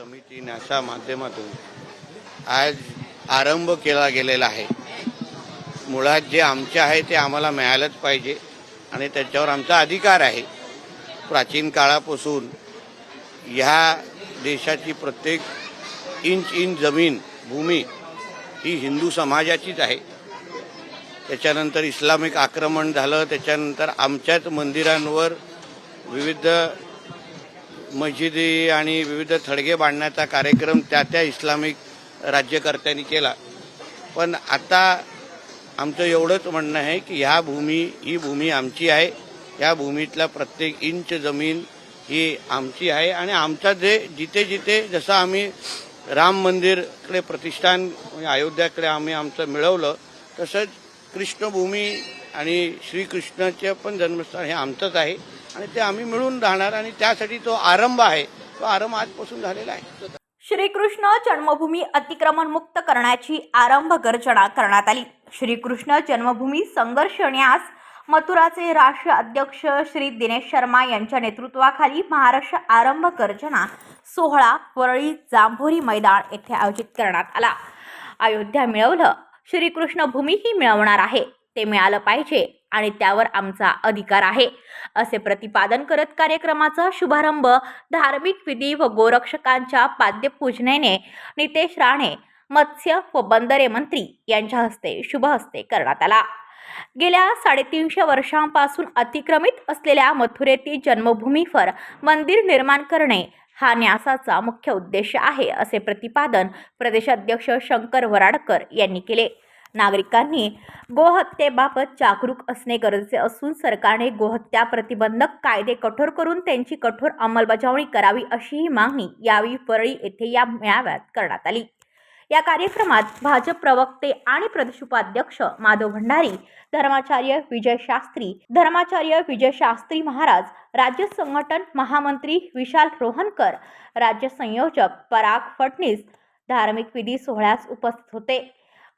समिती न्यासा माध्यमातून आज आरंभ केला गेलेला आहे. मुळात जे आमचे आहे ते आम्हाला मिळालंच पाहिजे आणि त्याच्यावर आमचा अधिकार आहे. प्राचीन काळापासून ह्या देशाची प्रत्येक इंच इंच जमीन भूमी ही हिंदू समाजाचीच आहे. त्याच्यानंतर इस्लामिक आक्रमण झालं त्याच्यानंतर आमच्याच मंदिरांवर विविध मशिदी आणि विविध थडगे बांधण्याचा कार्यक्रम त्या त्या इस्लामिक राज्यकर्त्यांनी केला. पण आता आमचं एवढंच म्हणणं आहे की ह्या भूमी ही भूमी आमची आहे. या भूमीतला प्रत्येक इंच जमीन ही आमची आहे. आणि आमचा जे जिथे जिथे जसं आम्ही राम मंदिरकडे प्रतिष्ठान म्हणजे अयोध्याकडे आम्ही आमचं मिळवलं तसंच कृष्णभूमी आणि श्रीकृष्णाचे पण जन्मस्थान हे आमचंच आहे. आणि ते आम्ही मिळून राहणार आणि त्यासाठी तो आरंभ आहे तो आरंभ आजपासून झालेला आहे. श्रीकृष्ण जन्मभूमी अतिक्रमण मुक्त करण्याची आरंभ गर्जना करण्यात आली. श्रीकृष्ण जन्मभूमी संघर्ष न्यास मथुराचे राष्ट्रीय अध्यक्ष श्री दिनेश शर्मा यांच्या नेतृत्वाखाली महाराष्ट्र आरंभ गर्जना सोहळा वरळी जांभोरी मैदान येथे आयोजित करण्यात आला. अयोध्या मिळवलं. श्रीकृष्ण भूमीही मिळवणार आहे. ते मिळालं पाहिजे आणि त्यावर आमचा अधिकार आहे असे प्रतिपादन करत कार्यक्रमाचा शुभारंभ धार्मिक विधी व गोरक्षकांच्या पाद्यपूजनेने नितेश राणे मत्स्य व बंदरे मंत्री यांच्या हस्ते शुभ हस्ते करण्यात आला. गेल्या साडेतीनशे वर्षांपासून अतिक्रमित असलेल्या मथुरेतील जन्मभूमीवर मंदिर निर्माण करणे हा न्यासाचा मुख्य उद्देश आहे असे प्रतिपादन प्रदेशाध्यक्ष शंकर वराडकर यांनी केले. नागरिकांनी गोहत्येबाबत जागरूक असणे गरजेचे असून सरकारने गोहत्या प्रतिबंधक कायदे कठोर करून त्यांची कठोर अंमलबजावणी करावी अशीही मागणी यावेळी परळी येथे या मेळाव्यात करण्यात आली. या कार्यक्रमात भाजप प्रवक्ते आणि प्रदेश उपाध्यक्ष माधव भंडारी धर्माचार्य विजय शास्त्री धर्माचार्य विजय शास्त्री महाराज राज्य संघटन महामंत्री विशाल रोहनकर राज्य संयोजक पराग फडणीस धार्मिक विधी सोहळ्यास उपस्थित होते.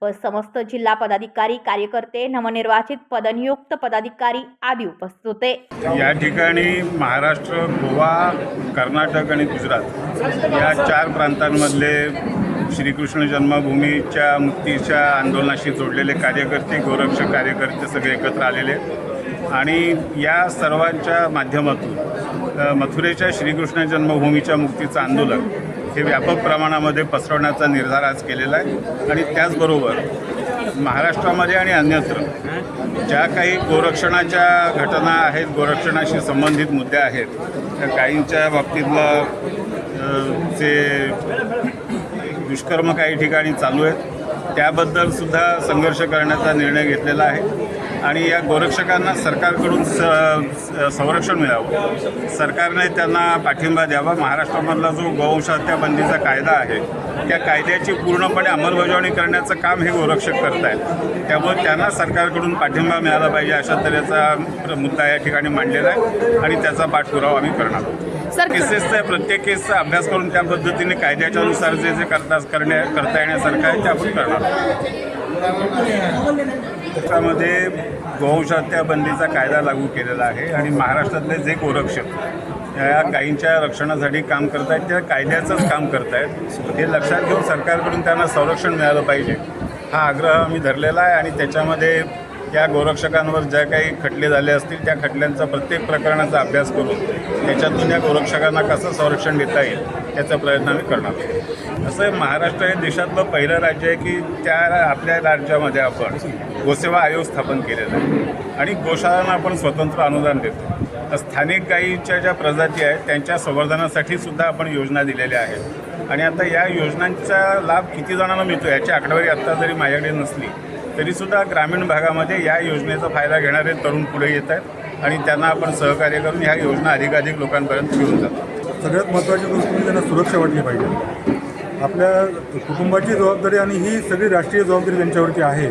व समस्त जिल्हा पदाधिकारी कार्यकर्ते नवनिर्वाचित पदनियुक्त पदाधिकारी आदी उपस्थित होते. या ठिकाणी महाराष्ट्र गोवा कर्नाटक आणि गुजरात या चार प्रांतांमधले श्रीकृष्ण जन्मभूमीच्या मुक्तीच्या आंदोलनाशी जोडलेले कार्यकर्ते गोरक्षक कार्यकर्ते सगळे एकत्र आलेले. आणि या सर्वांच्या माध्यमातून मथुरेच्या श्रीकृष्ण जन्मभूमीच्या मुक्तीचं आंदोलन हे व्यापक प्रमाणामध्ये पसरवण्याचा निर्धार आज केलेला आहे. आणि त्याचबरोबर महाराष्ट्रामध्ये आणि अन्यत्र ज्या काही गोरक्षणाच्या घटना आहेत गोरक्षणाशी संबंधित मुद्दे आहेत त्या काहींच्या बाबतीतलं जे दुष्कर्म काही ठिकाणी चालू आहेत त्याबद्दल सुद्धा संघर्ष करण्याचा निर्णय घेतलेला आहे. आणि या गोरक्षकांना सरकारकडून स संरक्षण मिळावं. सरकारने त्यांना पाठिंबा द्यावा. महाराष्ट्रामधला जो गोवंश हत्या बंदीचा कायदा आहे त्या कायद्याची पूर्णपणे अंमलबजावणी करण्याचं काम हे गोरक्षक करत आहेत त्यामुळे त्यांना सरकारकडून पाठिंबा मिळाला पाहिजे अशा तऱ्हेचा प्र- मुद्दा या ठिकाणी मांडलेला आहे आणि त्याचा पाठपुरावा आम्ही करणार आहोत. केसेसचा प्रत्येक केसचा अभ्यास करून त्या पद्धतीने कायद्याच्या नुसार जे जे करता करण्या करता येण्यासारखं आहे ते आपण करणार त्याच्यामध्ये गोवंश बंदीचा कायदा लागू केलेला आहे आणि महाराष्ट्रातले जे गोरक्षक या गायींच्या रक्षणासाठी काम करत आहेत त्या कायद्याचंच काम करत आहेत हे लक्षात घेऊन सरकारकडून त्यांना संरक्षण मिळालं पाहिजे. हा आग्रह आम्ही धरलेला आहे आणि त्याच्यामध्ये या गोरक्षकांवर ज्या काही खटले झाले असतील त्या खटल्यांचा प्रत्येक प्रकरणाचा अभ्यास करून त्याच्यातून या गोरक्षकांना कसं संरक्षण देता येईल याचा प्रयत्न आम्ही करणार आहोत. असं महाराष्ट्र हे देशातलं पहिलं राज्य आहे की त्या आपल्या राज्यामध्ये आपण गोसेवा आयोग स्थापन केलेला आहे. आणि गोशाळांना आपण स्वतंत्र अनुदान देतो. तर स्थानिक गायीच्या ज्या प्रजाती आहेत त्यांच्या संवर्धनासाठी सुद्धा आपण योजना दिलेल्या आहेत. आणि आता या योजनांचा लाभ किती जणांना मिळतो याची आकडेवारी आत्ता जरी माझ्याकडे नसली तरीसुद्धा ग्रामीण भागामध्ये या योजनेचा फायदा घेणारे तरुण पुढे येत आहेत आणि त्यांना आपण सहकार्य करून ह्या योजना अधिकाधिक लोकांपर्यंत घेऊन जातो. सगळ्यात महत्त्वाची गोष्ट म्हणजे त्यांना सुरक्षा वाटली पाहिजे. आपल्या कुटुंबाची जबाबदारी आणि ही सगळी राष्ट्रीय जबाबदारी त्यांच्यावरती आहे.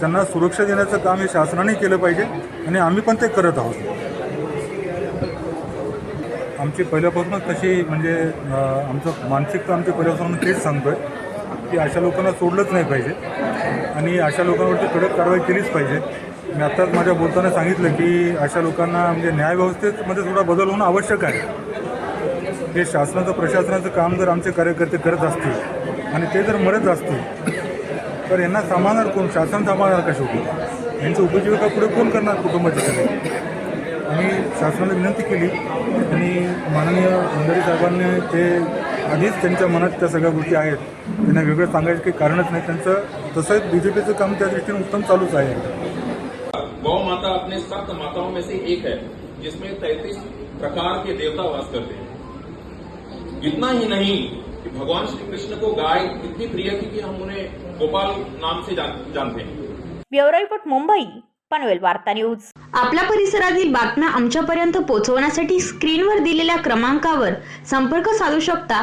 त्यांना सुरक्षा देण्याचं काम हे शासनाने केलं पाहिजे आणि आम्ही पण ते करत आहोत. आमची पहिल्यापासूनच तशी म्हणजे आमचं मानसिकता आमची पहिल्यापासून तेच आहे की अशा लोकांना सोडलंच नाही पाहिजे. आणि अशा लोकांवरती कडक कारवाई केलीच पाहिजे. मी आत्ताच माझ्या बोलताना सांगितलं की अशा लोकांना म्हणजे न्यायव्यवस्थेमध्ये थोडा बदल होणं आवश्यक आहे. हे शासनाचं प्रशासनाचं काम जर आमचे कार्यकर्ते करत असतील आणि ते जर मरत असतील तर यांना सांभाळणार कोण? शासन सांभाळणार का शेवटी? यांची उपजीविका पुढे कोण करणार कुटुंबाच्या सगळे? आम्ही शासनाला विनंती केली. आणि माननीय मंडळी साहेबांनी ते आधीच त्यांच्या मनात त्या सगळ्या गोष्टी आहेत. त्यांना वेगळं सांगायचं काही कारणच नाही. त्यांचं तसंच बी जे पीचं काम त्या दृष्टीने उत्तम चालूच आहे. गौ माता अपने सप्त माताओं में से एक है जिसमें तैतीस प्रकार के देवता वास करते हैं। इतना ही नहीं कि भगवान श्री कृष्ण को गाय इतनी प्रिय थी कि हम उन्हें गोपाल नाम से जान, जानते हैं। ब्युरो रिपोर्ट मुंबई पनवेल वार्ता न्यूज. आपल्या परिसरातील बातम्या आमच्यापर्यंत पोहोचवण्यासाठी स्क्रीनवर दिलेल्या क्रमांकावर संपर्क साधू शकता